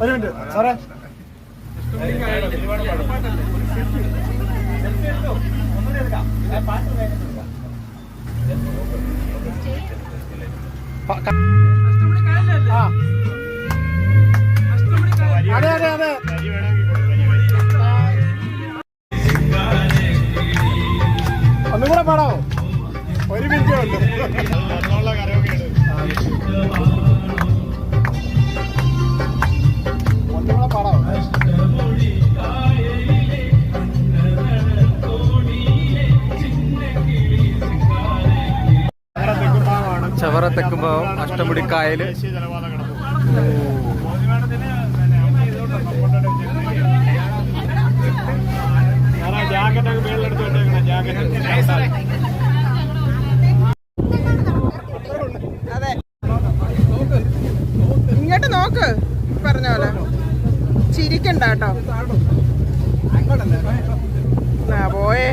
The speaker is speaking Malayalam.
ഒരു മിനിറ്റ് സാറേ ആ. ഒന്നും പാടാം ഒരു മിനിറ്റ് ഉണ്ട് ഒന്നും കൂടെ പാടാവോ? ചവറ തെക്കുമ്പോ അഷ്ടമുടിക്കായൽ ജാക്കറ്റ് ഒക്കെ മേളിലെടുത്ത് ജാക്കറ്റ്. നോക്ക് പറഞ്ഞ പോലെ ചിരിക്കണ്ട കേട്ടോ. പോയേ.